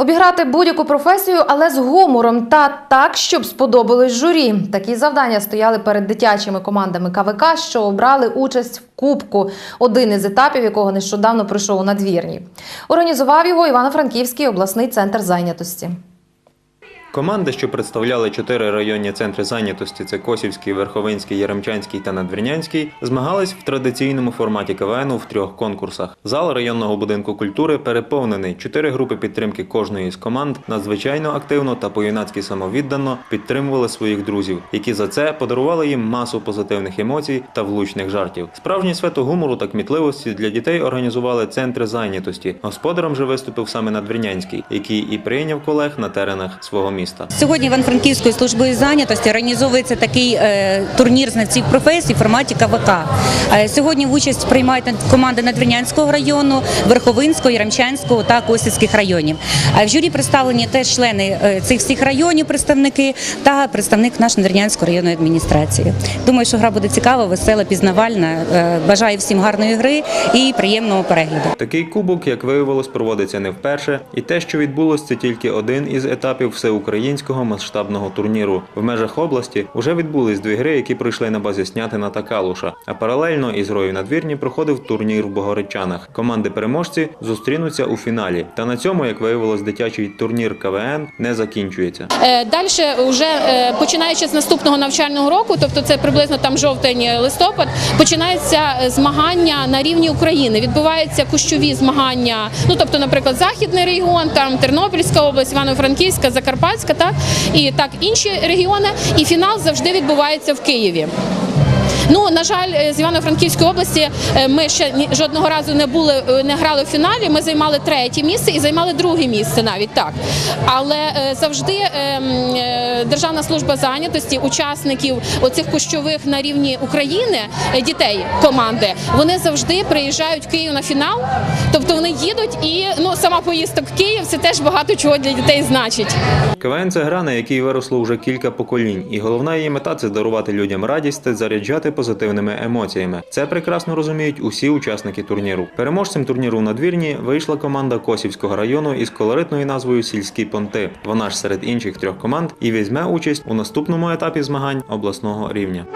Обіграти будь-яку професію, але з гумором та так, щоб сподобалось журі. Такі завдання стояли перед дитячими командами КВК, що обрали участь в кубку, один із етапів якого нещодавно пройшов у надвірні. Організував його Івано-Франківський обласний центр зайнятості. Команди, що представляли чотири районні центри зайнятості це Косівський, Верховинський, Яремчанський та Надвірнянський, змагались в традиційному форматі КВН в трьох конкурсах. Зал районного будинку культури переповнений. Чотири групи підтримки кожної з команд надзвичайно активно та по-юнацьки самовіддано підтримували своїх друзів, які за це подарували їм масу позитивних емоцій та влучних жартів. Справжнє свято гумору та кмітливості для дітей організували центри зайнятості. Господарем же виступив саме Надвірнянський, який і прийняв колег на теренах свого міста. Сьогодні Івано-Франківською службою зайнятості організовується такий е, турнір знавців професій в форматі КВК. Е, сьогодні в участь приймають команди Надвірнянського району, Верховинського, Яремчанського та Косівських районів. Е, в журі представлені теж члени е, цих всіх районів, представники та представник нашої Надвірнянської районної адміністрації. Думаю, що гра буде цікава, весела, пізнавальна. Е, бажаю всім гарної гри і приємного перегляду. Такий кубок, як виявилось, проводиться не вперше, і те, що відбулось, це тільки один із етапів всеукраїнського масштабного турніру. В межах області вже відбулись дві гри, які пройшли на базі Снятина та Калуша. А паралельно із грою на двірні проходив турнір в Богородчанах. Команди переможці зустрінуться у фіналі. Та на цьому, як виявилось, дитячий турнір КВН не закінчується. Далі, вже е, починаючи з наступного навчального року, тобто це приблизно там жовтень-листопад, починаються е, змагання на рівні України. Відбуваються кущові змагання. Ну тобто, наприклад, західний регіон, там Тернопільська область, Івано-Франківська, Закарпатська, так і так інші регіони. І фінал завжди відбувається в Києві. Ну на жаль, е, з Івано-Франківської області е, ми ще жодного разу не були, е, не грали в фіналі. Ми займали третє місце і займали друге місце навіть так. Але завжди е, м, е, Державна служба зайнятості, учасників оцих кущових на рівні України дітей команди, вони завжди приїжджають в Київ на фінал. Тобто вони їдуть і ну сама поїздка в Київ це теж багато чого для дітей значить. КВН це гра, на якій виросло вже кілька поколінь, і головна її мета це дарувати людям радість та заряджати позитивними емоціями. Це прекрасно розуміють усі учасники турніру. Переможцем турніру у надвірні вийшла команда Косівського району із колоритною назвою Сільські понти. Вона ж серед інших трьох команд і візьме участь у наступному етапі змагань обласного рівня.